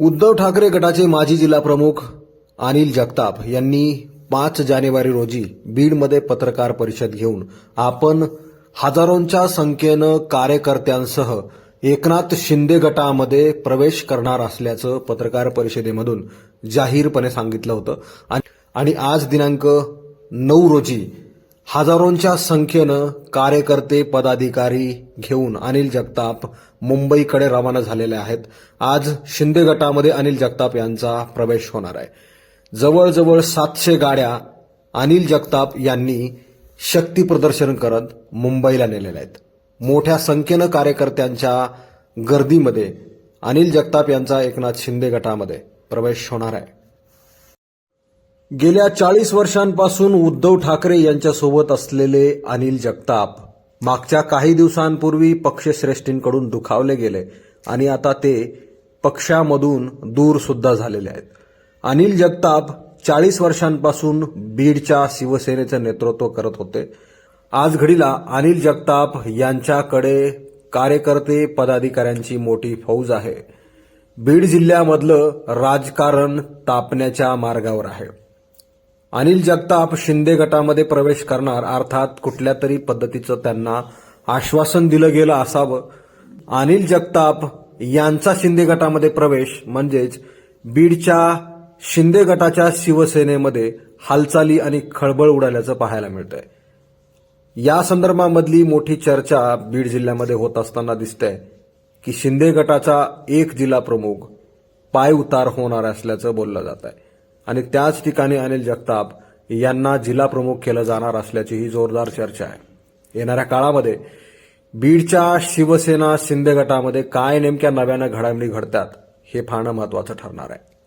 उद्धव ठाकरे गटाचे माजी जिल्हाप्रमुख अनिल जगताप यांनी पाच जानेवारी रोजी बीडमध्ये पत्रकार परिषद घेऊन आपण हजारोंच्या संख्येनं कार्यकर्त्यांसह एकनाथ शिंदे गटामध्ये प्रवेश करणार असल्याचं पत्रकार परिषदेमधून जाहीरपणे सांगितलं होतं. आणि- आणि आज दिनांक नऊ रोजी हजारोंच्या संख्येनं कार्यकर्ते पदाधिकारी घेऊन अनिल जगताप मुंबईकडे रवाना झालेले आहेत. आज शिंदे गटामध्ये अनिल जगताप यांचा प्रवेश होणार आहे. जवळजवळ सातशे गाड्या अनिल जगताप यांनी शक्ती प्रदर्शन करत मुंबईला नेलेल्या आहेत. मोठ्या संख्येनं कार्यकर्त्यांच्या गर्दीमध्ये अनिल जगताप यांचा एकनाथ शिंदे गटामध्ये प्रवेश होणार आहे. गेल्या चाळीस वर्षांपासून उद्धव ठाकरे यांच्यासोबत असलेले अनिल जगताप मागच्या काही दिवसांपूर्वी पक्षश्रेष्ठींकडून दुखावले गेले आणि आता ते पक्षामधून दूर सुद्धा झालेले आहेत. अनिल जगताप चाळीस वर्षांपासून बीडच्या शिवसेनेचं नेतृत्व करत होते. आज घडीला अनिल जगताप यांच्याकडे कार्यकर्ते पदाधिकाऱ्यांची मोठी फौज आहे. बीड जिल्ह्यामधलं राजकारण तापण्याच्या मार्गावर आहे. अनिल जगताप शिंदे गटामध्ये प्रवेश करणार अर्थात कुठल्या तरी पद्धतीचं त्यांना आश्वासन दिलं गेलं असावं. अनिल जगताप यांचा शिंदे गटामध्ये प्रवेश म्हणजेच बीडच्या शिंदे गटाच्या शिवसेनेमध्ये हालचाली आणि खळबळ उडाल्याचं पाहायला मिळतंय. या संदर्भामधली मोठी चर्चा बीड जिल्ह्यामध्ये होत असताना दिसतंय की शिंदे गटाचा एक जिल्हा प्रमुख पाय उतार होणार असल्याचं बोललं जात आहे आणि त्याच ठिकाणी अनिल जगताप यांना जिल्हा प्रमुख केलं जाणार असल्याची ही जोरदार चर्चा आहे. येणाऱ्या काळामध्ये बीडच्या शिवसेना शिंदे गटामध्ये काय नेमक्या नव्यानं घडामोडी घडतात हे पाहणं महत्वाचं ठरणार आहे.